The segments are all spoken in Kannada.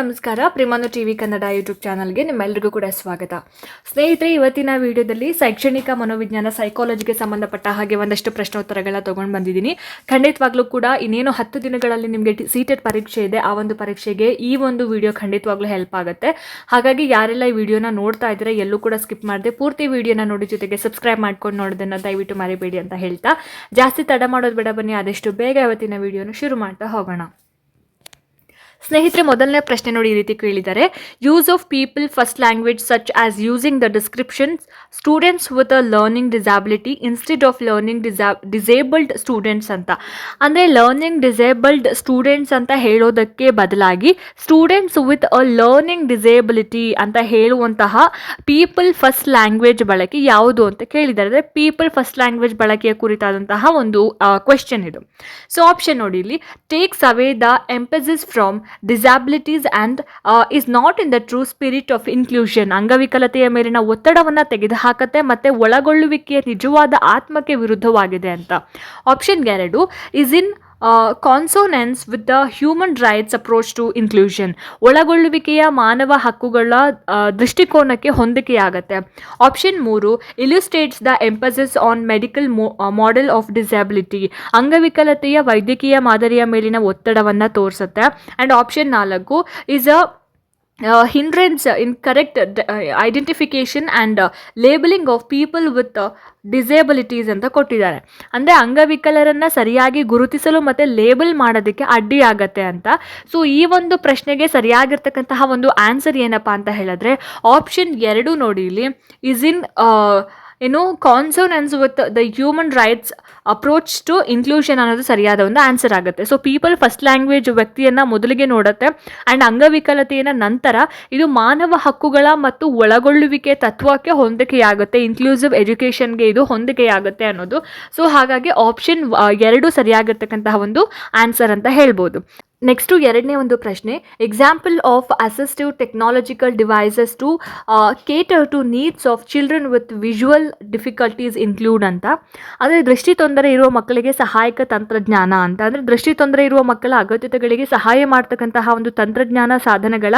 ನಮಸ್ಕಾರ. ಪ್ರಿಮಾನು ಟಿ ವಿ ಕನ್ನಡ ಯೂಟ್ಯೂಬ್ ಚಾನಲ್ಗೆ ನಿಮ್ಮೆಲ್ಲರಿಗೂ ಕೂಡ ಸ್ವಾಗತ. ಸ್ನೇಹಿತರೆ, ಇವತ್ತಿನ ವಿಡಿಯೋದಲ್ಲಿ ಶೈಕ್ಷಣಿಕ ಮನೋವಿಜ್ಞಾನ ಸೈಕಾಲಜಿಗೆ ಸಂಬಂಧಪಟ್ಟ ಹಾಗೆ ಒಂದಷ್ಟು ಪ್ರಶ್ನೋತ್ತರಗಳ ತೊಗೊಂಡು ಬಂದಿದ್ದೀನಿ. ಖಂಡಿತವಾಗ್ಲೂ ಕೂಡ ಇನ್ನೇನು ಹತ್ತು ದಿನಗಳಲ್ಲಿ ನಿಮಗೆ ಸೀಟೆಡ್ ಪರೀಕ್ಷೆ ಇದೆ, ಆ ಒಂದು ಪರೀಕ್ಷೆಗೆ ಈ ಒಂದು ವಿಡಿಯೋ ಖಂಡಿತವಾಗ್ಲೂ ಹೆಲ್ಪ್ ಆಗುತ್ತೆ. ಹಾಗಾಗಿ ಯಾರೆಲ್ಲ ಈ ವಿಡಿಯೋನ ನೋಡ್ತಾ ಇದ್ರೆ ಎಲ್ಲೂ ಕೂಡ ಸ್ಕಿಪ್ ಮಾಡದೆ, ಪೂರ್ತಿ ವಿಡಿಯೋನ ನೋಡಿ ಜೊತೆಗೆ ಸಬ್ಸ್ಕ್ರೈಬ್ ಮಾಡ್ಕೊಂಡು ನೋಡೋದನ್ನು ದಯವಿಟ್ಟು ಮರಿಬೇಡಿ ಅಂತ ಹೇಳ್ತಾ. ಜಾಸ್ತಿ ತಡ ಮಾಡೋದು ಬೇಡ ಬನ್ನಿ, ಆದಷ್ಟು ಬೇಗ ಇವತ್ತಿನ ವಿಡಿಯೋನ ಶುರು ಮಾಡ್ತಾ ಹೋಗೋಣ. ಸ್ನೇಹಿತರೆ, ಮೊದಲನೇ ಪ್ರಶ್ನೆ ನೋಡಿ ಈ ರೀತಿ ಕೇಳಿದ್ದಾರೆ. Use of people first language such as using the descriptions students with a learning disability instead of learning disa disabled students ಅಂತ. ಅಂದರೆ ಲರ್ನಿಂಗ್ ಡಿಸೇಬಲ್ಡ್ ಸ್ಟೂಡೆಂಟ್ಸ್ ಅಂತ ಹೇಳೋದಕ್ಕೆ ಬದಲಾಗಿ students with a learning disability ಅಂತ ಹೇಳುವಂತಹ ಪೀಪಲ್ ಫಸ್ಟ್ ಲ್ಯಾಂಗ್ವೇಜ್ ಬಳಕೆ ಯಾವುದು ಅಂತ ಕೇಳಿದ್ದಾರೆ. ಅಂದರೆ ಪೀಪಲ್ ಫಸ್ಟ್ ಲ್ಯಾಂಗ್ವೇಜ್ ಬಳಕೆಯ ಕುರಿತಾದಂತಹ ಒಂದು ಕ್ವೆಶ್ಚನ್ ಇದು. ಸೊ ಆಪ್ಷನ್ ನೋಡಿ ಇಲ್ಲಿ. Takes away the emphasis from disabilities and is not in the true spirit of inclusion ಅಂಗವಿಕಲತೆಯ ಮೇಲಿನ ಒತ್ತಡವನ್ನು ತೆಗೆದುಹಾಕತ್ತೆ ಮತ್ತು ಒಳಗೊಳ್ಳುವಿಕೆಯ ನಿಜವಾದ ಆತ್ಮಕ್ಕೆ ವಿರುದ್ಧವಾಗಿದೆ ಅಂತ. ಆಪ್ಷನ್ ಎರಡು is in consonance with the human rights approach to inclusion ಒಳಗೊಳ್ಳುವಿಕೆಯ ಮಾನವ ಹಕ್ಕುಗಳ ದೃಷ್ಟಿಕೋನಕ್ಕೆ ಹೊಂದಿಕೆಯಾಗತ್ತೆ. ಆಪ್ಷನ್ ಮೂರು illustrates the emphasis on medical model of disability ಅಂಗವಿಕಲತೆಯ ವೈದ್ಯಕೀಯ ಮಾದರಿಯ ಮೇಲಿನ ಒತ್ತಡವನ್ನು ತೋರಿಸುತ್ತೆ. ಆ್ಯಂಡ್ ಆಪ್ಷನ್ ನಾಲ್ಕು is a hindrance in correct identification and labelling of people with disabilities ಅಂತ ಕೊಟ್ಟಿದ್ದಾರೆ. ಅಂದರೆ ಅಂಗವಿಕಲರನ್ನು ಸರಿಯಾಗಿ ಗುರುತಿಸಲು ಮತ್ತು ಲೇಬಲ್ ಮಾಡೋದಕ್ಕೆ ಅಡ್ಡಿಯಾಗತ್ತೆ ಅಂತ. ಸೊ ಈ ಒಂದು ಪ್ರಶ್ನೆಗೆ ಸರಿಯಾಗಿರ್ತಕ್ಕಂತಹ ಒಂದು ಆನ್ಸರ್ ಏನಪ್ಪ ಅಂತ ಹೇಳಿದ್ರೆ ಆಪ್ಷನ್ ಎರಡು ನೋಡಿ ಇಲ್ಲಿ. ಇಸ್ ಇನ್ ಏನು consonance with the human rights approach to inclusion ಅನ್ನೋದು ಸರಿಯಾದ ಒಂದು ಆನ್ಸರ್ ಆಗುತ್ತೆ. ಸೊ ಪೀಪಲ್ ಫಸ್ಟ್ ಲ್ಯಾಂಗ್ವೇಜ್ ವ್ಯಕ್ತಿಯನ್ನು ಮೊದಲಿಗೆ ನೋಡುತ್ತೆ. ಆ್ಯಂಡ್ ಅಂಗವಿಕಲತೆಯನ್ನು ನಂತರ ಇದು ಮಾನವ ಹಕ್ಕುಗಳ ಮತ್ತು ಒಳಗೊಳ್ಳುವಿಕೆ ತತ್ವಕ್ಕೆ ಹೊಂದಿಕೆಯಾಗುತ್ತೆ. ಇನ್ಕ್ಲೂಸಿವ್ ಎಜುಕೇಷನ್ಗೆ ಇದು ಹೊಂದಿಕೆಯಾಗುತ್ತೆ ಅನ್ನೋದು. ಸೊ ಹಾಗಾಗಿ ಆಪ್ಷನ್ ಎರಡು ಸರಿಯಾಗಿರ್ತಕ್ಕಂತಹ ಒಂದು ಆನ್ಸರ್ ಅಂತ ಹೇಳ್ಬೋದು. ನೆಕ್ಸ್ಟು ಎರಡನೇ ಒಂದು ಪ್ರಶ್ನೆ. Example of assistive technological devices to cater to needs of children with visual difficulties include ಅಂತ. ಅಂದರೆ ದೃಷ್ಟಿ ತೊಂದರೆ ಇರುವ ಮಕ್ಕಳಿಗೆ ಸಹಾಯಕ ತಂತ್ರಜ್ಞಾನ ಅಂತ. ಅಂದರೆ ದೃಷ್ಟಿ ತೊಂದರೆ ಇರುವ ಮಕ್ಕಳ ಅಗತ್ಯತೆಗಳಿಗೆ ಸಹಾಯ ಮಾಡ್ತಕ್ಕಂತಹ ಒಂದು ತಂತ್ರಜ್ಞಾನ ಸಾಧನಗಳ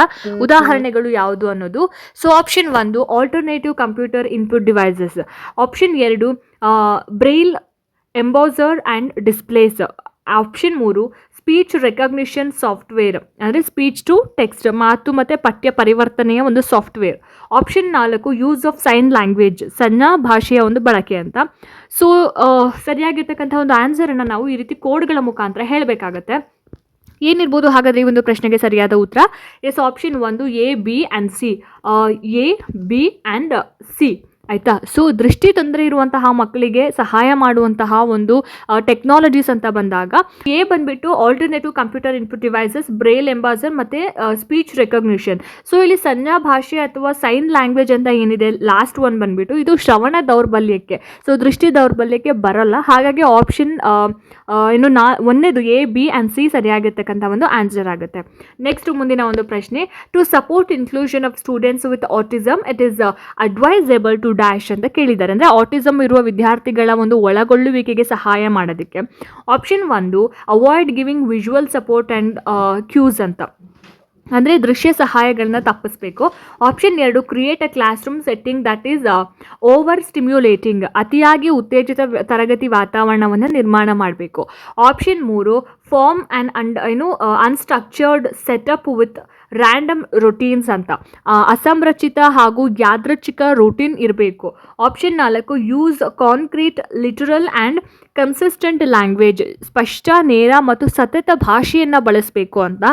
ಉದಾಹರಣೆಗಳು ಯಾವುದು ಅನ್ನೋದು. ಸೊ ಆಪ್ಷನ್ ಒಂದು alternative computer input devices option ಎರಡು braille embosser and displays option ಮೂರು ಸ್ಪೀಚ್ ರೆಕಗ್ನಿಷನ್ ಸಾಫ್ಟ್ವೇರ್ ಅಂದರೆ ಸ್ಪೀಚ್ ಟು ಟೆಕ್ಸ್ಟ್ ಮಾತು ಮತ್ತು ಪಠ್ಯ ಪರಿವರ್ತನೆಯ ಒಂದು ಸಾಫ್ಟ್ವೇರ್ ಆಪ್ಷನ್ ನಾಲ್ಕು ಯೂಸ್ ಆಫ್ ಸೈನ್ ಲ್ಯಾಂಗ್ವೇಜ್ ಸಣ್ಣ ಭಾಷೆಯ ಒಂದು ಬಳಕೆ ಅಂತ. ಸೊ ಸರಿಯಾಗಿರ್ತಕ್ಕಂಥ ಒಂದು ಆನ್ಸರನ್ನು ನಾವು ಈ ರೀತಿ ಕೋಡ್ಗಳ ಮುಖಾಂತರ ಹೇಳಬೇಕಾಗತ್ತೆ. ಏನಿರ್ಬೋದು? ಹಾಗಾದರೆ ಈ ಒಂದು ಪ್ರಶ್ನೆಗೆ ಸರಿಯಾದ ಉತ್ತರ? ಎಸ್ ಆಪ್ಷನ್ ಒಂದು A B and C A B and C ಆಯಿತಾ? ಸೊ ದೃಷ್ಟಿ ತೊಂದರೆ ಇರುವಂತಹ ಮಕ್ಕಳಿಗೆ ಸಹಾಯ ಮಾಡುವಂತಹ ಒಂದು ಟೆಕ್ನಾಲಜೀಸ್ ಅಂತ ಬಂದಾಗ ಎ ಬಂದ್ಬಿಟ್ಟು alternative computer input devices braille embosser ಮತ್ತು ಸ್ಪೀಚ್ ರೆಕಗ್ನಿಷನ್ ಸೊ ಇಲ್ಲಿ ಸಂಜ್ಞಾ ಭಾಷೆ ಅಥವಾ ಸೈನ್ ಲ್ಯಾಂಗ್ವೇಜ್ ಅಂತ ಏನಿದೆ ಲಾಸ್ಟ್ ಒನ್ ಬಂದ್ಬಿಟ್ಟು, ಇದು ಶ್ರವಣ ದೌರ್ಬಲ್ಯಕ್ಕೆ. ಸೊ ದೃಷ್ಟಿ ದೌರ್ಬಲ್ಯಕ್ಕೆ ಬರಲ್ಲ. ಹಾಗಾಗಿ ಆಪ್ಷನ್ ಇನ್ನು ನಾ, ಒಂದೇದು ಎ ಬಿ ಆ್ಯಂಡ್ ಸಿ ಸರಿಯಾಗಿರ್ತಕ್ಕಂಥ ಒಂದು ಆನ್ಸರ್ ಆಗುತ್ತೆ. ನೆಕ್ಸ್ಟ್ ಮುಂದಿನ ಒಂದು ಪ್ರಶ್ನೆ to support inclusion of students with autism it is advisable to dash ಅಂತ ಕೇಳಿದ್ದಾರೆ. ಅಂದರೆ ಆಟಿಸಮ್ ಇರುವ ವಿದ್ಯಾರ್ಥಿಗಳ ಒಂದು ಒಳಗೊಳ್ಳುವಿಕೆಗೆ ಸಹಾಯ ಮಾಡೋದಕ್ಕೆ. ಆಪ್ಷನ್ ಒಂದು avoid giving visual support and cues ಅಂತ. ಅಂದರೆ ದೃಶ್ಯ ಸಹಾಯಗಳನ್ನ ತಪ್ಪಿಸ್ಬೇಕು. ಆಪ್ಷನ್ ಎರಡು create a classroom setting that is overstimulating ಅತಿಯಾಗಿ ಉತ್ತೇಜಿತ ತರಗತಿ ವಾತಾವರಣವನ್ನು ನಿರ್ಮಾಣ ಮಾಡಬೇಕು. ಆಪ್ಷನ್ ಮೂರು ಫಾರ್ಮ್ ಆ್ಯಂಡ್ ಅಂಡ್ ಏನು unstructured setup with random routines ಅಂತ. ಅಸಂರಚಿತ ಹಾಗೂ ಯಾದೃಚ್ಛಿಕ ರೂಟೀನ್ ಇರಬೇಕು. ಆಪ್ಷನ್ ನಾಲ್ಕು use concrete literal and consistent language ಸ್ಪಷ್ಟ, ನೇರ ಮತ್ತು ಸತತ ಭಾಷೆಯನ್ನು ಬಳಸಬೇಕು ಅಂತ.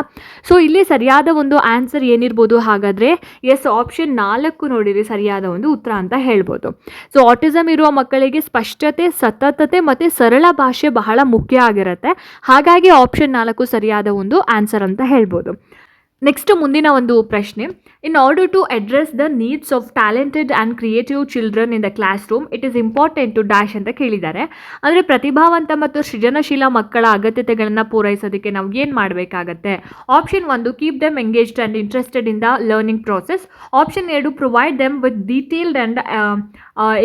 ಸೊ ಇಲ್ಲಿ ಸರಿಯಾದ ಒಂದು ಆನ್ಸರ್ ಏನಿರ್ಬೋದು ಹಾಗಾದರೆ ಎಸ್ ಆಪ್ಷನ್ ನಾಲ್ಕು ನೋಡಿರಿ ಸರಿಯಾದ ಒಂದು ಉತ್ತರ ಅಂತ ಹೇಳ್ಬೋದು. ಸೊ ಆಟಿಸಮ್ ಇರುವ ಮಕ್ಕಳಿಗೆ ಸ್ಪಷ್ಟತೆ, ಸತತತೆ ಮತ್ತು ಸರಳ ಭಾಷೆ ಬಹಳ ಮುಖ್ಯ ಆಗಿರುತ್ತೆ. ಹಾಗಾಗಿ ಆಪ್ಷನ್ ನಾಲ್ಕು ಸರಿಯಾದ ಒಂದು ಆನ್ಸರ್ ಅಂತ ಹೇಳ್ಬೋದು. ನೆಕ್ಸ್ಟ್ ಮುಂದಿನ ಒಂದು ಪ್ರಶ್ನೆ. In order to address the needs of talented and creative children in the classroom it is important to dash ಅಂತ ಕೇಳಿದ್ದಾರೆ. ಅಂದರೆ ಪ್ರತಿಭಾವಂತ ಮತ್ತು ಸೃಜನಶೀಲ ಮಕ್ಕಳ ಅಗತ್ಯತೆಗಳನ್ನು ಪೂರೈಸೋದಕ್ಕೆ ನಾವು ಏನು ಮಾಡಬೇಕಾಗತ್ತೆ? ಆಪ್ಷನ್ ಒಂದು keep them engaged and interested in the learning process option ಎರಡು provide them with detailed and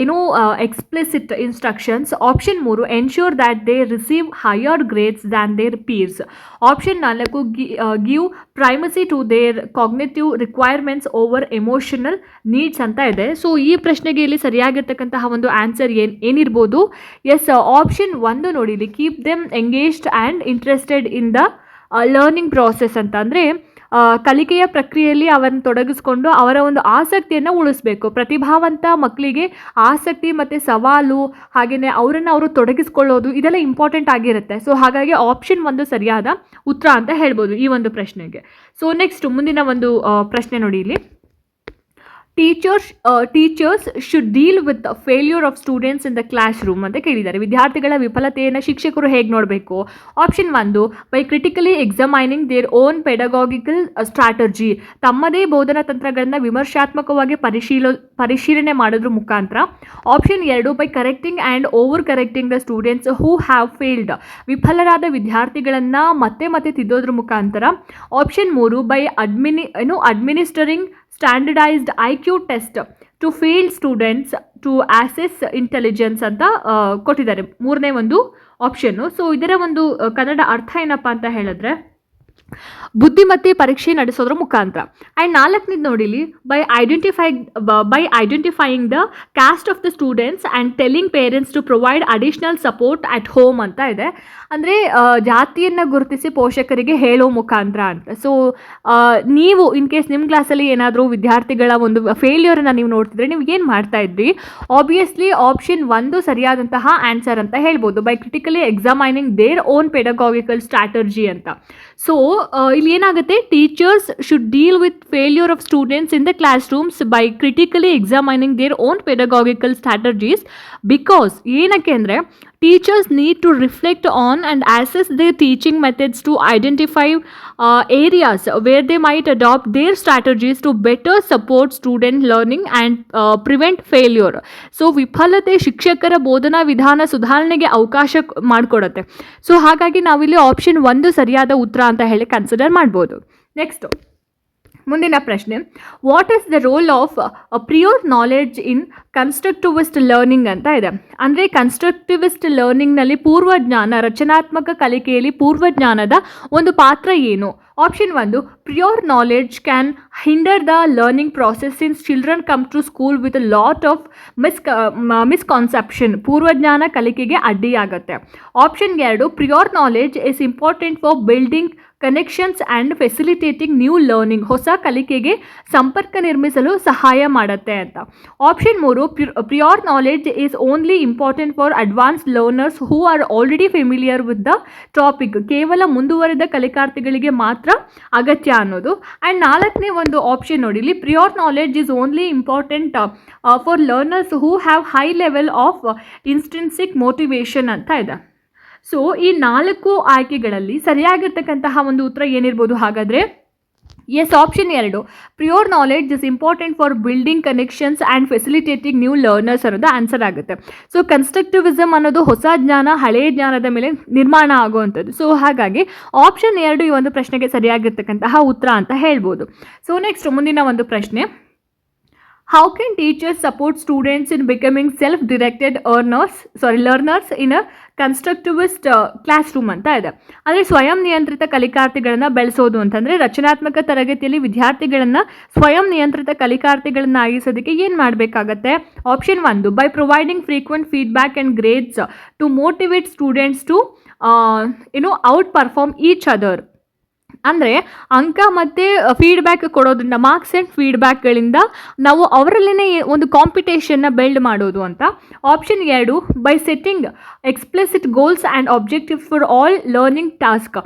ಏನು ಎಕ್ಸ್ಪ್ಲಿಸಿಟ್ ಇನ್ಸ್ಟ್ರಕ್ಷನ್ಸ್ ಆಪ್ಷನ್ ಮೂರು ensure that they receive higher grades than their peers option ನಾಲ್ಕು give primacy to their cognitive requirements over emotional needs ಅಂತ ಇದೆ. ಸೊ ಈ ಪ್ರಶ್ನೆಗೆ ಇಲ್ಲಿ ಸರಿಯಾಗಿರ್ತಕ್ಕಂತಹ ಒಂದು ಆನ್ಸರ್ ಏನು, ಏನಿರ್ಬೋದು? ಎಸ್ ಆಪ್ಷನ್ ಒಂದು ನೋಡಿಲಿ keep them engaged and interested in the learning process ಅಂತ. ಅಂದರೆ ಕಲಿಕೆಯ ಪ್ರಕ್ರಿಯೆಯಲ್ಲಿ ಅವರನ್ನು ತೊಡಗಿಸ್ಕೊಂಡು ಅವರ ಒಂದು ಆಸಕ್ತಿಯನ್ನು ಉಳಿಸ್ಬೇಕು. ಪ್ರತಿಭಾವಂತ ಮಕ್ಕಳಿಗೆ ಆಸಕ್ತಿ ಮತ್ತು ಸವಾಲು ಹಾಗೆಯೇ ಅವರನ್ನು ಅವರು ತೊಡಗಿಸ್ಕೊಳ್ಳೋದು ಇದೆಲ್ಲ ಇಂಪಾರ್ಟೆಂಟ್ ಆಗಿರುತ್ತೆ. ಸೊ ಹಾಗಾಗಿ ಆಪ್ಷನ್ ಒಂದು ಸರಿಯಾದ ಉತ್ತರ ಅಂತ ಹೇಳ್ಬೋದು ಈ ಒಂದು ಪ್ರಶ್ನೆಗೆ. ಸೊ ನೆಕ್ಸ್ಟ್ ಮುಂದಿನ ಒಂದು ಪ್ರಶ್ನೆ ನೋಡಿ ಇಲ್ಲಿ. Teachers teachers should deal with failure of students in the classroom ಅಂತ ಕೇಳಿದ್ದಾರೆ. ವಿದ್ಯಾರ್ಥಿಗಳ ವಿಫಲತೆಯನ್ನು ಶಿಕ್ಷಕರು ಹೇಗೆ ನೋಡಬೇಕು? ಆಪ್ಷನ್ ಒಂದು by critically examining their own pedagogical strategy ತಮ್ಮದೇ ಬೋಧನಾ ತಂತ್ರಗಳನ್ನು ವಿಮರ್ಶಾತ್ಮಕವಾಗಿ ಪರಿಶೀಲ, ಪರಿಶೀಲನೆ ಮಾಡೋದ್ರ ಮುಖಾಂತರ. ಆಪ್ಷನ್ ಎರಡು by correcting and overcorrecting the students who have failed ವಿಫಲರಾದ ವಿದ್ಯಾರ್ಥಿಗಳನ್ನು ಮತ್ತೆ ಮತ್ತೆ ತಿದ್ದೋದ್ರ ಮುಖಾಂತರ. ಆಪ್ಷನ್ ಮೂರು ಬೈ ಅಡ್ಮಿನಿ ಏನು administering standardized I Q test to failed students to assess intelligence ಅಂತ ಕೊಟ್ಟಿದ್ದಾರೆ. ಮೂರನೇ ಒಂದು ಆಪ್ಷನ್ನು ಸೊ ಇದರ ಒಂದು ಕನ್ನಡ ಅರ್ಥ ಏನಪ್ಪ ಅಂತ ಹೇಳಿದ್ರೆ ಬುದ್ಧಿಮತ್ತೆ ಪರೀಕ್ಷೆ ನಡೆಸೋದ್ರ ಮುಖಾಂತರ. ಆ್ಯಂಡ್ ನಾಲ್ಕನೇದು ನೋಡಿಲಿ by identify by identifying the caste of the students and telling parents to provide additional support at home ಅಂತ ಇದೆ. ಅಂದರೆ ಜಾತಿಯನ್ನು ಗುರುತಿಸಿ ಪೋಷಕರಿಗೆ ಹೇಳೋ ಮುಖಾಂತರ ಅಂತ. ಸೊ ನೀವು ಇನ್ ಕೇಸ್ ನಿಮ್ಮ ಕ್ಲಾಸಲ್ಲಿ ಏನಾದರೂ ವಿದ್ಯಾರ್ಥಿಗಳ ಒಂದು ಫೇಲ್ಯೂರನ್ನು ನೀವು ನೋಡ್ತಿದ್ರೆ ನೀವು ಏನು ಮಾಡ್ತಾ ಇದ್ರಿ? ಆಬ್ವಿಯಸ್ಲಿ ಆಪ್ಷನ್ ಒಂದು ಸರಿಯಾದಂತಹ ಆನ್ಸರ್ ಅಂತ ಹೇಳ್ಬೋದು. By critically examining their own pedagogical strategy ಅಂತ. ಸೊ ಇಲ್ಲಿ ಏನಾಗುತ್ತೆ? Teachers should deal with failure of students in the classrooms by critically examining their own pedagogical strategies because ಏನಕ್ಕೆ ಅಂದರೆ teachers need to reflect on and assess their teaching methods to identify areas where they might adapt their strategies to better support student learning and prevent failure so ವಿಫಲತೆ ಶಿಕ್ಷಕರ ಬೋಧನಾ ವಿಧಾನ ಸುಧಾರಣೆಗೆ ಅವಕಾಶ ಮಾಡಿಕೊಡುತ್ತೆ. ಸೊ ಹಾಗಾಗಿ ನಾವಿಲ್ಲಿ ಆಪ್ಷನ್ ಒಂದು ಸರಿಯಾದ ಉತ್ತರ ಅಂತ ಹೇಳಿ ಕನ್ಸಿಡರ್ ಮಾಡ್ಬೋದು. ನೆಕ್ಸ್ಟು ಮುಂದಿನ ಪ್ರಶ್ನೆ. What is the role of prior knowledge in constructivist learning ಅಂತ ಇದೆ. ಅಂದರೆ ಕನ್ಸ್ಟ್ರಕ್ಟಿವಿಸ್ಟ್ ಲರ್ನಿಂಗ್ನಲ್ಲಿ ಪೂರ್ವಜ್ಞಾನ, ರಚನಾತ್ಮಕ ಕಲಿಕೆಯಲ್ಲಿ ಪೂರ್ವಜ್ಞಾನದ ಒಂದು ಪಾತ್ರ ಏನು? ಆಪ್ಷನ್ ಒಂದು prior knowledge can hinder the learning process since children come to school with lot of mis misconception ಪೂರ್ವಜ್ಞಾನ ಕಲಿಕೆಗೆ ಅಡ್ಡಿಯಾಗುತ್ತೆ. ಆಪ್ಷನ್ ಎರಡು prior knowledge is important for building connections and facilitating new learning ಹೊಸ ಕಲಿಕೆಗೆ ಸಂಪರ್ಕ ನಿರ್ಮಿಸಲು ಸಹಾಯ ಮಾಡುತ್ತೆ ಅಂತ. ಆಪ್ಷನ್ ಮೂರು prior knowledge is only important for advanced learners who are already familiar with the topic ಕೇವಲ ಮುಂದುವರೆದ ಕಲಿಕಾರ್ಥಿಗಳಿಗೆ ಮಾತ್ರ ಅಗತ್ಯ ಅನ್ನೋದು. ಆ್ಯಂಡ್ ನಾಲ್ಕನೇ ಒಂದು ಆಪ್ಷನ್ ನೋಡಿ ಇಲ್ಲಿ prior knowledge is only important for learners who have high level of intrinsic motivation ಅಂತ ಇದೆ. ಸೊ ಈ ನಾಲ್ಕು ಆಯ್ಕೆಗಳಲ್ಲಿ ಸರಿಯಾಗಿರ್ತಕ್ಕಂತಹ ಒಂದು ಉತ್ತರ ಏನಿರ್ಬೋದು ಹಾಗಾದರೆ? ಎಸ್ ಆಪ್ಷನ್ ಎರಡು. Prior knowledge is important for building connections and facilitating new learners ಅನ್ನೋದು ಆನ್ಸರ್ ಆಗುತ್ತೆ. ಸೊ ಕನ್ಸ್ಟ್ರಕ್ಟಿವಿಸಮ್ ಅನ್ನೋದು ಹೊಸ ಜ್ಞಾನ ಹಳೆಯ ಜ್ಞಾನದ ಮೇಲೆ ನಿರ್ಮಾಣ ಆಗುವಂಥದ್ದು. ಸೊ ಹಾಗಾಗಿ ಆಪ್ಷನ್ ಎರಡು ಈ ಒಂದು ಪ್ರಶ್ನೆಗೆ ಸರಿಯಾಗಿರ್ತಕ್ಕಂತಹ ಉತ್ತರ ಅಂತ ಹೇಳ್ಬೋದು. ಸೊ ನೆಕ್ಸ್ಟ್ ಮುಂದಿನ ಒಂದು ಪ್ರಶ್ನೆ. How can teachers support students in becoming self directed earners sorry learners in a constructivist classroom ಅಂತ ಇದೆ. ಅಂದರೆ ಸ್ವಯಂ ನಿಯಂತ್ರಿತ ಕಲಿಕಾರ್ಥಿಗಳನ್ನು ಬೆಳೆಸೋದು ಅಂತಂದರೆ ರಚನಾತ್ಮಕ ತರಗತಿಯಲ್ಲಿ ವಿದ್ಯಾರ್ಥಿಗಳನ್ನು ಸ್ವಯಂ ನಿಯಂತ್ರಿತ ಕಲಿಕಾರ್ಥಿಗಳನ್ನಾಗಿಸೋದಕ್ಕೆ ಏನು ಮಾಡಬೇಕಾಗತ್ತೆ? ಆಪ್ಷನ್ ಒಂದು by providing frequent feedback and grades to motivate students to ಏನು ಔಟ್ ಪರ್ಫಾರ್ಮ್ ಈಚ್ ಅದರ್ ಅಂದರೆ ಅಂಕ ಮತ್ತು ಫೀಡ್ಬ್ಯಾಕ್ ಕೊಡೋದ್ರಿಂದ ಮಾರ್ಕ್ಸ್ ಆ್ಯಂಡ್ ಫೀಡ್ಬ್ಯಾಕ್ಗಳಿಂದ ನಾವು ಅವರಲ್ಲೇ ಒಂದು ಕಾಂಪಿಟೇಷನ್ನ ಬೆಲ್ಡ್ ಮಾಡೋದು ಅಂತ. ಆಪ್ಷನ್ ಎರಡು by setting explicit goals and objective for all learning task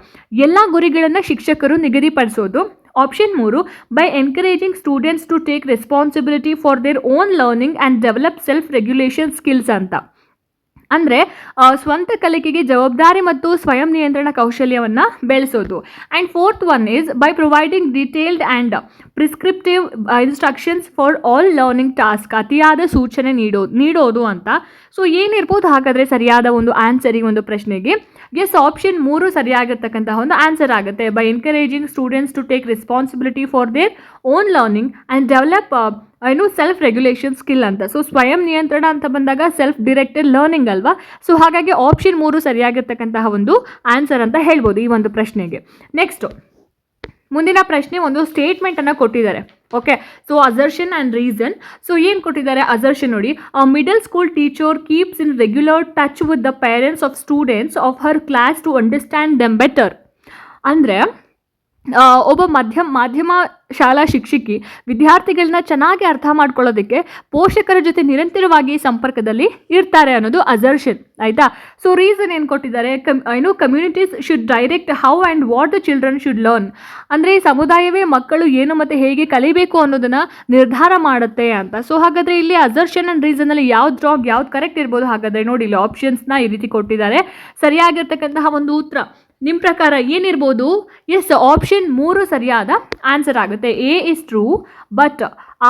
ಎಲ್ಲ ಗುರಿಗಳನ್ನು ಶಿಕ್ಷಕರು ನಿಗದಿಪಡಿಸೋದು. ಆಪ್ಷನ್ ಮೂರು by encouraging students to take responsibility for their own learning and develop self regulation skills ಅಂತ. ಅಂದರೆ ಸ್ವಂತ ಕಲಿಕೆಗೆ ಜವಾಬ್ದಾರಿ ಮತ್ತು ಸ್ವಯಂ ನಿಯಂತ್ರಣ ಕೌಶಲ್ಯವನ್ನು ಬೆಳೆಸೋದು. And fourth one is by providing detailed and prescriptive instructions for all learning task ಅತಿಯಾದ ಸೂಚನೆ ನೀಡೋ, ನೀಡೋದು ಅಂತ. ಸೊ ಏನಿರ್ಬೋದು ಹಾಗಾದರೆ ಸರಿಯಾದ ಒಂದು ಆನ್ಸರಿಗೆ ಒಂದು ಪ್ರಶ್ನೆಗೆ. ಎಸ್ ಆಪ್ಷನ್ ಮೂರು ಸರಿಯಾಗಿರ್ತಕ್ಕಂತಹ ಒಂದು ಆನ್ಸರ್ ಆಗುತ್ತೆ. By encouraging students to take responsibility for their own learning and develop ಏನು ಸೆಲ್ಫ್ ರೆಗ್ಯುಲೇಷನ್ ಸ್ಕಿಲ್ ಅಂತ. ಸೊ ಸ್ವಯಂ ನಿಯಂತ್ರಣ ಅಂತ ಬಂದಾಗ ಸೆಲ್ಫ್ ಡಿರೆಕ್ಟೆಡ್ ಲರ್ನಿಂಗ್ ಅಲ್ವಾ? ಸೊ ಹಾಗಾಗಿ ಆಪ್ಷನ್ ಮೂರು ಸರಿಯಾಗಿರ್ತಕ್ಕಂತಹ ಒಂದು ಆನ್ಸರ್ ಅಂತ ಹೇಳ್ಬೋದು ಈ ಒಂದು ಪ್ರಶ್ನೆಗೆ. ನೆಕ್ಸ್ಟು ಮುಂದಿನ ಪ್ರಶ್ನೆ ಒಂದು ಸ್ಟೇಟ್ಮೆಂಟನ್ನು ಕೊಟ್ಟಿದ್ದಾರೆ. Okay so assertion and reason so ಏನು ಕೊಟ್ಟಿದ್ದಾರೆ? ಅಸರ್ಷನ್ ನೋಡಿ middle school teacher keeps in regular touch with the parents of students of her class to understand them better ಅಂದರೆ ಒಬ್ಬ ಮಧ್ಯಮ, ಮಾಧ್ಯಮ ಶಾಲಾ ಶಿಕ್ಷಕಿ ವಿದ್ಯಾರ್ಥಿಗಳನ್ನ ಚೆನ್ನಾಗಿ ಅರ್ಥ ಮಾಡ್ಕೊಳ್ಳೋದಕ್ಕೆ ಪೋಷಕರ ಜೊತೆ ನಿರಂತರವಾಗಿ ಸಂಪರ್ಕದಲ್ಲಿ ಇರ್ತಾರೆ ಅನ್ನೋದು ಅಸರ್ಷನ್ ಆಯಿತಾ? ಸೊ ರೀಸನ್ ಏನು ಕೊಟ್ಟಿದ್ದಾರೆ? ಕಮ್ ಏನು communities should direct how and what the children should learn ಅಂದರೆ ಈ ಸಮುದಾಯವೇ ಮಕ್ಕಳು ಏನು ಮತ್ತು ಹೇಗೆ ಕಲಿಬೇಕು ಅನ್ನೋದನ್ನು ನಿರ್ಧಾರ ಮಾಡುತ್ತೆ ಅಂತ. ಸೊ ಹಾಗಾದರೆ ಇಲ್ಲಿ ಅಸರ್ಷನ್ ಆ್ಯಂಡ್ ರೀಸನಲ್ಲಿ ಯಾವ್ದು ರಾಂಗ್ ಯಾವ್ದು ಕರೆಕ್ಟ್ ಇರ್ಬೋದು ಹಾಗಾದರೆ ನೋಡಿ, ಇಲ್ಲಿ ಆಪ್ಷನ್ಸ್ನ ಈ ರೀತಿ ಕೊಟ್ಟಿದ್ದಾರೆ. ಸರಿಯಾಗಿರ್ತಕ್ಕಂತಹ ಒಂದು ಉತ್ತರ. ನಿಮ್ಮ ಪ್ರಕಾರ ಏನಿರ್ಬೋದು? ಎಸ್ ಆಪ್ಷನ್ ಮೂರು ಸರಿಯಾದ ಆನ್ಸರ್ ಆಗುತ್ತೆ. A is true but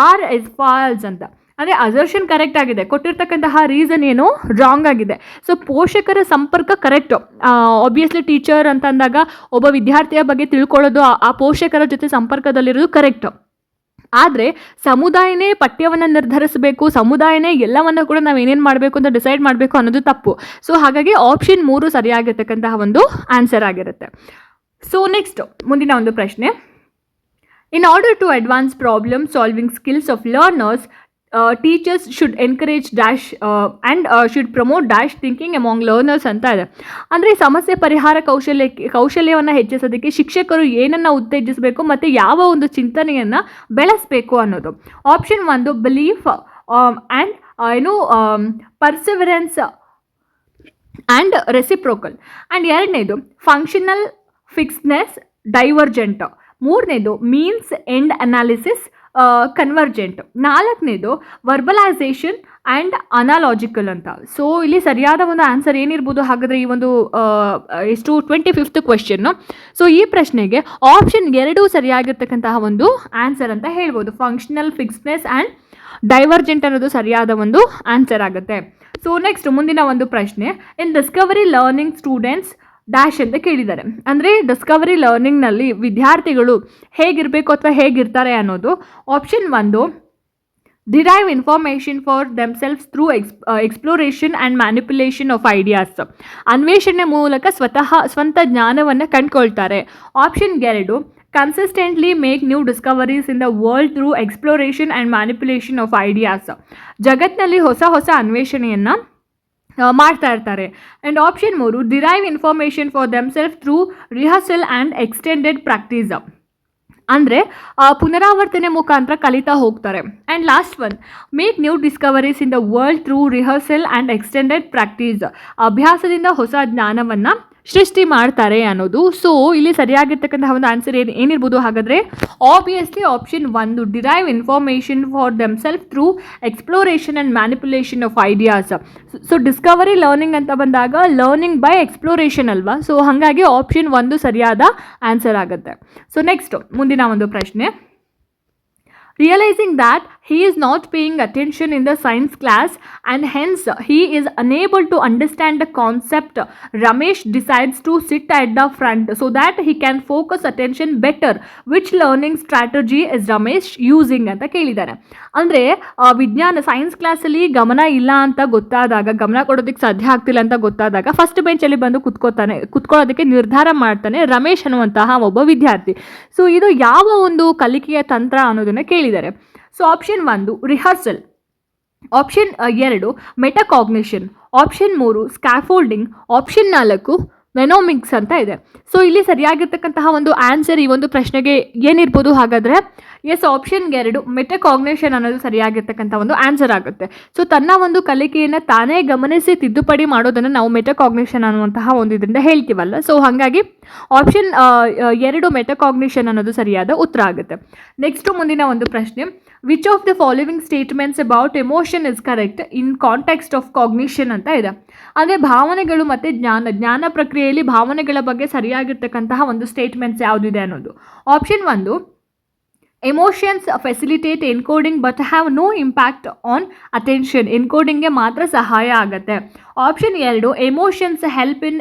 R is false ಅಂತ. ಅಂದರೆ ಅಸರ್ಷನ್ ಕರೆಕ್ಟ್ ಆಗಿದೆ. ಕೊಟ್ಟಿರ್ತಕ್ಕಂತಹ ರೀಸನ್ ಏನು? ರಾಂಗ್ ಆಗಿದೆ. ಸೊ ಪೋಷಕರ ಸಂಪರ್ಕ ಕರೆಕ್ಟು ಆಬ್ವಿಯಸ್ಲಿ ಟೀಚರ್ ಅಂತ ಅಂದಾಗ ಒಬ್ಬ ವಿದ್ಯಾರ್ಥಿಯ ಬಗ್ಗೆ ತಿಳ್ಕೊಳ್ಳೋದು ಆ ಪೋಷಕರ ಜೊತೆ ಸಂಪರ್ಕದಲ್ಲಿರೋದು ಕರೆಕ್ಟು ಆದರೆ ಸಮುದಾಯನೇ ಪಠ್ಯವನ್ನು ನಿರ್ಧರಿಸಬೇಕು, ಸಮುದಾಯನೇ ಎಲ್ಲವನ್ನು ಕೂಡ ನಾವು ಏನೇನು ಮಾಡಬೇಕು ಅಂತ ಡಿಸೈಡ್ ಮಾಡಬೇಕು ಅನ್ನೋದು ತಪ್ಪು. ಸೊ ಹಾಗಾಗಿ ಆಪ್ಷನ್ ಮೂರು ಸರಿಯಾಗಿರ್ತಕ್ಕಂತಹ ಒಂದು ಆನ್ಸರ್ ಆಗಿರುತ್ತೆ. ಸೊ ನೆಕ್ಸ್ಟ್ ಮುಂದಿನ ಒಂದು ಪ್ರಶ್ನೆ. In order to advance problem solving skills of learners teachers should encourage dash and should promote dash thinking among learners ಅಂತ ಇದೆ. ಅಂದರೆ ಸಮಸ್ಯೆ ಪರಿಹಾರ ಕೌಶಲ್ಯಕ್ಕೆ ಕೌಶಲ್ಯವನ್ನು ಹೆಚ್ಚಿಸೋದಕ್ಕೆ ಶಿಕ್ಷಕರು ಏನನ್ನು ಉತ್ತೇಜಿಸಬೇಕು ಮತ್ತು ಯಾವ ಒಂದು ಚಿಂತನೆಯನ್ನು ಬೆಳೆಸಬೇಕು ಅನ್ನೋದು. ಆಪ್ಷನ್ ಒಂದು ಬಿಲೀಫ್ ಆ್ಯಂಡ್ ಏನು ಪರ್ಸಿವರೆನ್ಸ್ ಆ್ಯಂಡ್ ರೆಸಿಪ್ರೋಕಲ್ ಆ್ಯಂಡ್ ಎರಡನೇದು ಫಂಕ್ಷನಲ್ ಫಿಕ್ಸ್ನೆಸ್ ಡೈವರ್ಜೆಂಟ್ ಮೂರನೇದು ಮೀನ್ಸ್ ಎಂಡ್ ಅನಾಲಿಸಿಸ್ ಕನ್ವರ್ಜೆಂಟ್ ನಾಲ್ಕನೇದು ವರ್ಬಲೈಸೇಷನ್ ಆ್ಯಂಡ್ ಅನಾಲಾಜಿಕಲ್ ಅಂತ. ಸೊ ಇಲ್ಲಿ ಸರಿಯಾದ ಒಂದು ಆನ್ಸರ್ ಏನಿರ್ಬೋದು? ಹಾಗಾದರೆ ಈ ಒಂದು ಎಷ್ಟು? ಟ್ವೆಂಟಿ ಫಿಫ್ತ್ ಕ್ವೆಶನ್ನು ಸೊ ಈ ಪ್ರಶ್ನೆಗೆ ಆಪ್ಷನ್ ಎರಡೂ ಸರಿಯಾಗಿರ್ತಕ್ಕಂತಹ ಒಂದು ಆನ್ಸರ್ ಅಂತ ಹೇಳ್ಬೋದು. ಫಂಕ್ಷನಲ್ ಫಿಕ್ಸ್ನೆಸ್ ಆ್ಯಂಡ್ ಡೈವರ್ಜೆಂಟ್ ಅನ್ನೋದು ಸರಿಯಾದ ಒಂದು ಆನ್ಸರ್ ಆಗುತ್ತೆ. ಸೊ ನೆಕ್ಸ್ಟ್ ಮುಂದಿನ ಒಂದು ಪ್ರಶ್ನೆ. In discovery learning students dash ಅಂತ ಕೇಳಿದ್ದಾರೆ. ಅಂದರೆ ಡಿಸ್ಕವರಿ ಲರ್ನಿಂಗ್ನಲ್ಲಿ ವಿದ್ಯಾರ್ಥಿಗಳು ಹೇಗಿರಬೇಕು ಅಥವಾ ಹೇಗಿರ್ತಾರೆ ಅನ್ನೋದು ಆಪ್ಷನ್ ಒಂದು. Derive information for themselves through ex exploration and manipulation of ideas ಅನ್ವೇಷಣೆ ಮೂಲಕ ಸ್ವತಃ, ಸ್ವಂತ ಜ್ಞಾನವನ್ನು ಕಂಡುಕೊಳ್ತಾರೆ. ಆಪ್ಷನ್ ಎರಡು consistently make new discoveries in the world through exploration and manipulation of ideas ಜಗತ್ತಿನಲ್ಲಿ ಹೊಸ ಹೊಸ ಅನ್ವೇಷಣೆಯನ್ನು ಮಾಡ್ತಾ ಇರ್ತಾರೆ. ಆ್ಯಂಡ್ ಆಪ್ಷನ್ ಮೂರು derive information for themselves through rehearsal and extended practice ಅಂದರೆ ಪುನರಾವರ್ತನೆ ಮುಖಾಂತರ ಕಲಿತಾ ಹೋಗ್ತಾರೆ. And last one make new discoveries in the world through rehearsal and extended practice ಅಭ್ಯಾಸದಿಂದ ಹೊಸ ಜ್ಞಾನವನ್ನು ಸೃಷ್ಟಿ ಮಾಡ್ತಾರೆ ಅನ್ನೋದು. ಸೊ ಇಲ್ಲಿ ಸರಿಯಾಗಿರ್ತಕ್ಕಂತಹ ಒಂದು ಆನ್ಸರ್ ಏನು ಏನಿರ್ಬೋದು ಹಾಗಾದರೆ ಆಬ್ವಿಯಸ್ಲಿ ಆಪ್ಷನ್ ಒಂದು derive information for themself through exploration and manipulation of ideas so discovery learning ಅಂತ ಬಂದಾಗ ಲರ್ನಿಂಗ್ ಬೈ ಎಕ್ಸ್ಪ್ಲೋರೇಷನ್ ಅಲ್ವಾ? ಸೊ ಹಾಗಾಗಿ ಆಪ್ಷನ್ ಒಂದು ಸರಿಯಾದ ಆನ್ಸರ್ ಆಗುತ್ತೆ. ಸೊ ನೆಕ್ಸ್ಟ್ ಮುಂದಿನ ಒಂದು ಪ್ರಶ್ನೆ. Realizing that he is not paying attention in the science class and hence he is unable to understand the concept ramesh decides to sit at the front so that he can focus attention better which learning strategy is ramesh using ಅಂತ ಕೇಳಿದ್ದಾರೆ ಅಂದರೆ ವಿಜ್ಞಾನ ಸೈನ್ಸ್ ಕ್ಲಾಸಲ್ಲಿ ಗಮನ ಇಲ್ಲ ಅಂತ ಗೊತ್ತಾದಾಗ ಗಮನ ಕೊಡೋದಕ್ಕೆ ಸಾಧ್ಯ ಆಗ್ತಿಲ್ಲ ಅಂತ ಗೊತ್ತಾದಾಗ ಫಸ್ಟ್ ಬೆಂಚಲ್ಲಿ ಬಂದು ಕುತ್ಕೋತಾನೆ ಕುತ್ಕೊಳ್ಳೋದಕ್ಕೆ ನಿರ್ಧಾರ ಮಾಡ್ತಾನೆ ರಮೇಶ್ ಅನ್ನುವಂತಹ ಒಬ್ಬ ವಿದ್ಯಾರ್ಥಿ ಸೊ ಇದು ಯಾವ ಒಂದು ಕಲಿಕೆಯ ತಂತ್ರ ಅನ್ನೋದನ್ನು ಕೇಳಿದ್ದಾರೆ ಸೊ ಆಪ್ಷನ್ ಒಂದು ರಿಹರ್ಸಲ್ ಆಪ್ಷನ್ ಎರಡು ಮೆಟಕಾಗ್ನಿಷನ್ ಆಪ್ಷನ್ ಮೂರು ಸ್ಕ್ಯಾಫೋಲ್ಡಿಂಗ್ ಆಪ್ಷನ್ ನಾಲ್ಕು ಮೆನೋಮಿಕ್ಸ್ ಅಂತ ಇದೆ. ಸೊ ಇಲ್ಲಿ ಸರಿಯಾಗಿರ್ತಕ್ಕಂತಹ ಒಂದು ಆನ್ಸರ್ ಈ ಒಂದು ಪ್ರಶ್ನೆಗೆ ಏನಿರ್ಬೋದು ಹಾಗಾದರೆ? ಎಸ್ ಆಪ್ಷನ್ ಎರಡು ಮೆಟಕಾಗ್ನೇಷನ್ ಅನ್ನೋದು ಸರಿಯಾಗಿರ್ತಕ್ಕಂಥ ಒಂದು ಆನ್ಸರ್ ಆಗುತ್ತೆ. ಸೊ ತನ್ನ ಒಂದು ಕಲಿಕೆಯನ್ನು ತಾನೇ ಗಮನಿಸಿ ತಿದ್ದುಪಡಿ ಮಾಡೋದನ್ನು ನಾವು ಮೆಟಕಾಗ್ನೇಷನ್ ಅನ್ನುವಂತಹ ಒಂದು ಇದರಿಂದ ಹೇಳ್ತೀವಲ್ಲ? ಸೊ ಹಾಗಾಗಿ ಆಪ್ಷನ್ ಎರಡು ಮೆಟಕಾಗ್ನೇಷನ್ ಅನ್ನೋದು ಸರಿಯಾದ ಉತ್ತರ ಆಗುತ್ತೆ. ನೆಕ್ಸ್ಟು ಮುಂದಿನ ಒಂದು ಪ್ರಶ್ನೆ. Which of the following statements about emotion is correct in context of cognition ಅಂತ ಇದೆ. ಅಂದರೆ ಭಾವನೆಗಳು ಮತ್ತು ಜ್ಞಾನ ಜ್ಞಾನ ಪ್ರಕ್ರಿಯೆಯಲ್ಲಿ ಭಾವನೆಗಳ ಬಗ್ಗೆ ಸರಿಯಾಗಿರ್ತಕ್ಕಂತಹ ಒಂದು ಸ್ಟೇಟ್ಮೆಂಟ್ಸ್ ಯಾವುದಿದೆ ಅನ್ನೋದು. ಆಪ್ಷನ್ ಒಂದು emotions facilitate encoding but have no impact on attention ಎನ್ಕೋಡಿಂಗ್ಗೆ ಮಾತ್ರ ಸಹಾಯ ಆಗುತ್ತೆ. ಆಪ್ಷನ್ ಎರಡು emotions help in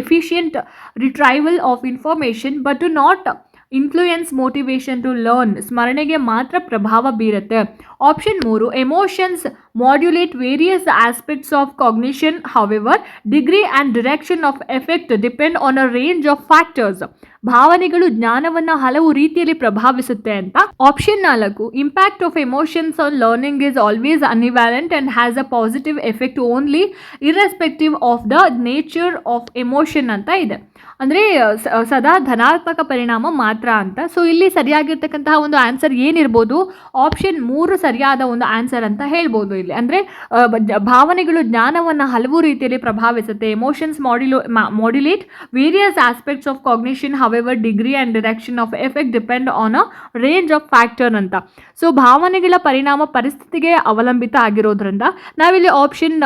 efficient retrieval of information but to not influence motivation to learn ಸ್ಮರಣೆಗೆ ಮಾತ್ರ ಪ್ರಭಾವ ಬೀರುತ್ತೆ. ಆಪ್ಷನ್ ಮೂರು emotions modulate various aspects of cognition however degree and direction of effect depend on a range of factors ಭಾವನೆಗಳು ಜ್ಞಾನವನ್ನು ಹಲವು ರೀತಿಯಲ್ಲಿ ಪ್ರಭಾವಿಸುತ್ತೆ ಅಂತ. ಆಪ್ಷನ್ ನಾಲ್ಕು impact of emotions on learning is always unequivalent and has a positive effect only irrespective of the nature of emotion ಅಂತ ಇದೆ. ಅಂದರೆ ಸದಾ ಧನಾತ್ಮಕ ಪರಿಣಾಮ ಮಾತ್ರ ಅಂತ. ಸೊ ಇಲ್ಲಿ ಸರಿಯಾಗಿರ್ತಕ್ಕಂತಹ ಒಂದು ಆನ್ಸರ್ ಏನಿರ್ಬೋದು? ಆಪ್ಷನ್ ಮೂರು ಸರಿಯಾದ ಒಂದು ಆನ್ಸರ್ ಅಂತ ಹೇಳ್ಬೋದು ಇಲ್ಲಿ. ಅಂದರೆ ಭಾವನೆಗಳು ಜ್ಞಾನವನ್ನು ಹಲವು ರೀತಿಯಲ್ಲಿ ಪ್ರಭಾವಿಸುತ್ತೆ. Emotions modulo modulate various aspects of cognition however degree and direction of effect depend on a range of factor ಅಂತ. ಸೊ ಭಾವನೆಗಳ ಪರಿಣಾಮ ಪರಿಸ್ಥಿತಿಗೆ ಅವಲಂಬಿತ ಆಗಿರೋದ್ರಿಂದ ನಾವಿಲ್ಲಿ ಆಪ್ಷನ್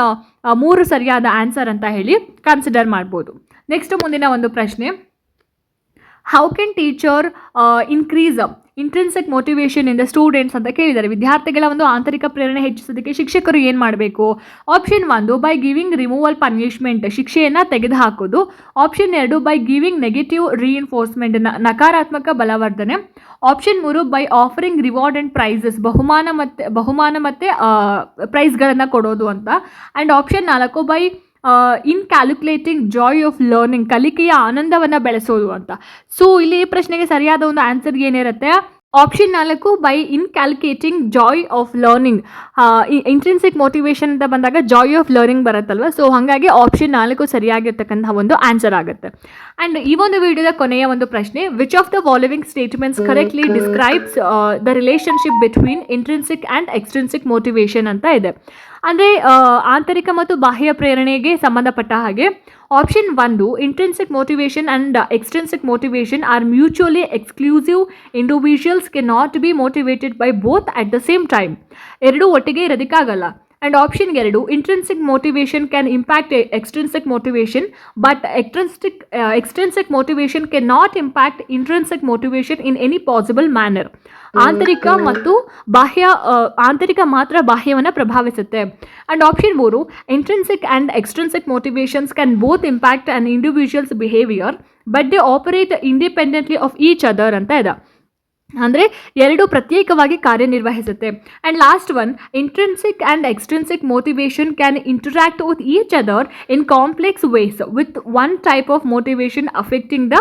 ಮೂರು ಸರಿಯಾದ ಆನ್ಸರ್ ಅಂತ ಹೇಳಿ ಕನ್ಸಿಡರ್ ಮಾಡ್ಬೋದು. ನೆಕ್ಸ್ಟ್ ಮುಂದಿನ ಒಂದು ಪ್ರಶ್ನೆ. How can teacher increase intrinsic motivation in the students ಅಂತ ಕೇಳಿದ್ದಾರೆ. ವಿದ್ಯಾರ್ಥಿಗಳ ಒಂದು ಆಂತರಿಕ ಪ್ರೇರಣೆ ಹೆಚ್ಚಿಸೋದಕ್ಕೆ ಶಿಕ್ಷಕರು ಏನು ಮಾಡಬೇಕು? ಆಪ್ಷನ್ ಒಂದು ಬೈ ಗಿವಿಂಗ್ ರಿಮೂವಲ್ ಪನಿಷ್ಮೆಂಟ್ ಶಿಕ್ಷೆಯನ್ನು ತೆಗೆದುಹಾಕೋದು ಆಪ್ಷನ್ ಎರಡು ಬೈ ಗಿವಿಂಗ್ ನೆಗೆಟಿವ್ ರೀಇನ್ಫೋರ್ಸ್ಮೆಂಟ್ ನಕಾರಾತ್ಮಕ ಬಲವರ್ಧನೆ. ಆಪ್ಷನ್ ಮೂರು by offering reward and prizes ಬಹುಮಾನ ಮತ್ತು ಬಹುಮಾನ ಮತ್ತು ಪ್ರೈಸ್ಗಳನ್ನು ಕೊಡೋದು ಅಂತ. ಆ್ಯಂಡ್ ಆಪ್ಷನ್ ನಾಲ್ಕು by inculcating joy of learning ಕಲಿಕೆಯ ಆನಂದವನ್ನು ಬೆಳೆಸೋದು ಅಂತ. ಸೊ ಇಲ್ಲಿ ಈ ಪ್ರಶ್ನೆಗೆ ಸರಿಯಾದ ಒಂದು ಆನ್ಸರ್ ಏನಿರುತ್ತೆ? ಆಪ್ಷನ್ ನಾಲ್ಕು by inculcating joy of learning intrinsic motivation ಅಂತ ಬಂದಾಗ ಜಾಯ್ ಆಫ್ ಲರ್ನಿಂಗ್ ಬರುತ್ತಲ್ವ? ಸೊ ಹಾಗಾಗಿ ಆಪ್ಷನ್ ನಾಲ್ಕು ಸರಿಯಾಗಿರ್ತಕ್ಕಂಥ ಒಂದು ಆನ್ಸರ್ ಆಗುತ್ತೆ. ಆ್ಯಂಡ್ ಈ ಒಂದು ವಿಡಿಯೋದ ಕೊನೆಯ ಒಂದು ಪ್ರಶ್ನೆ which of the following statements correctly describes the relationship between intrinsic and extrinsic motivation ಅಂತ ಇದೆ. ಅಂದರೆ ಆಂತರಿಕ ಮತ್ತು ಬಾಹ್ಯ ಪ್ರೇರಣೆಗೆ ಸಂಬಂಧಪಟ್ಟ ಹಾಗೆ ಆಪ್ಷನ್ ಒಂದು intrinsic motivation and extrinsic motivation are mutually exclusive individuals can not be motivated by both at the same time ಎರಡೂ ಒಟ್ಟಿಗೆ ಇರೋದಕ್ಕಾಗಲ್ಲ. ಆ್ಯಂಡ್ ಆಪ್ಷನ್ ಎರಡು intrinsic motivation can impact extrinsic motivation but extrinsic extrinsic motivation can not impact intrinsic motivation in any possible manner ಆಂತರಿಕ ಮತ್ತು ಬಾಹ್ಯ ಆಂತರಿಕ ಮಾತ್ರ ಬಾಹ್ಯವನ್ನು ಪ್ರಭಾವಿಸುತ್ತೆ. ಆ್ಯಂಡ್ ಆಪ್ಷನ್ ಮೂರು intrinsic and extrinsic motivations can both impact and individuals behaviour but they operate independently of each other ಅಂತ ಇದೆ. ಅಂದರೆ ಎರಡು ಪ್ರತ್ಯೇಕವಾಗಿ ಕಾರ್ಯನಿರ್ವಹಿಸುತ್ತೆ. And last one intrinsic and extrinsic motivation can interact with each other in complex ways with one type of motivation affecting the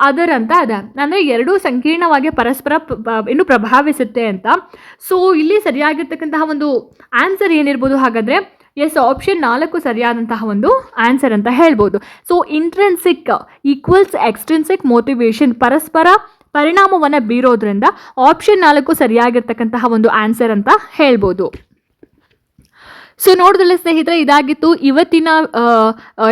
other ಅಂತ ಅದ ಅಂದರೆ ಎರಡೂ ಸಂಕೀರ್ಣವಾಗಿ ಪರಸ್ಪರ ಪ- ಪ್ರಭಾವಿಸುತ್ತೆ ಅಂತ. ಸೊ ಇಲ್ಲಿ ಸರಿಯಾಗಿರ್ತಕ್ಕಂತಹ ಒಂದು ಆನ್ಸರ್ ಏನಿರ್ಬೋದು ಹಾಗಾದರೆ ಎಸ್ ಆಪ್ಷನ್ ನಾಲ್ಕು ಸರಿಯಾದಂತಹ ಒಂದು ಆನ್ಸರ್ ಅಂತ ಹೇಳ್ಬೋದು. So intrinsic equals extrinsic motivation ಪರಸ್ಪರ ಪರಿಣಾಮವನ್ನು ಬೀರೋದ್ರಿಂದ ಆಪ್ಷನ್ ನಾಲ್ಕು ಸರಿಯಾಗಿರ್ತಕ್ಕಂತಹ ಒಂದು ಆನ್ಸರ್ ಅಂತ ಹೇಳ್ಬೋದು. ಸೊ ನೋಡಿದ್ರಲ್ಲ ಸ್ನೇಹಿತರೆ, ಇದಾಗಿತ್ತು. ಇವತ್ತಿನ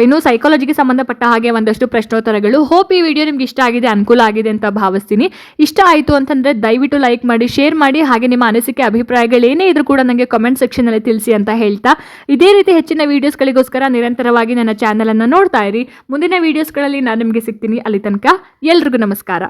ಏನು ಸೈಕಾಲಜಿಗೆ ಸಂಬಂಧಪಟ್ಟ ಹಾಗೆ ಒಂದಷ್ಟು ಪ್ರಶ್ನೋತ್ತರಗಳು. ಹೋಪ್ ಈ ವಿಡಿಯೋ ನಿಮ್ಗೆ ಇಷ್ಟ ಆಗಿದೆ, ಅನುಕೂಲ ಆಗಿದೆ ಅಂತ ಭಾವಿಸ್ತೀನಿ. ಇಷ್ಟ ಆಯಿತು ಅಂತಂದರೆ ದಯವಿಟ್ಟು ಲೈಕ್ ಮಾಡಿ ಶೇರ್ ಮಾಡಿ, ಹಾಗೆ ನಿಮ್ಮ ಅನಿಸಿಕೆ, ಅಭಿಪ್ರಾಯಗಳು ಏನೇ ಇದ್ರೂ ಕೂಡ ನನಗೆ ಕಮೆಂಟ್ ಸೆಕ್ಷನಲ್ಲಿ ತಿಳಿಸಿ ಅಂತ ಹೇಳ್ತಾ. ಇದೇ ರೀತಿ ಹೆಚ್ಚಿನ ವೀಡಿಯೋಸ್ಗಳಿಗೋಸ್ಕರ ನಿರಂತರವಾಗಿ ನನ್ನ ಚಾನಲನ್ನು ನೋಡ್ತಾ ಇರಿ. ಮುಂದಿನ ವೀಡಿಯೋಸ್ಗಳಲ್ಲಿ ನಾನು ನಿಮಗೆ ಸಿಗ್ತೀನಿ. ಅಲ್ಲಿ ತನಕ ಎಲ್ರಿಗೂ ನಮಸ್ಕಾರ.